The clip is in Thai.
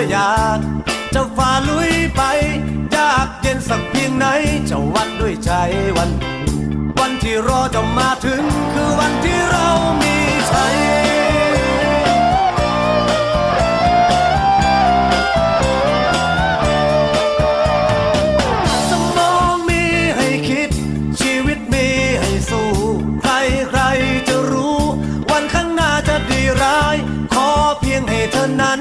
อยากจะฝ่าลุยไป ยากเย็นสักเพียงไหน จะวัดด้วยใจวัน วันที่รอจะมาถึง คือวันที่เรามีชัยสมองมีให้คิด ชีวิตมีให้สู้ ใครใครจะรู้ วันข้างหน้าจะดีร้าย ขอเพียงให้เธอนั้น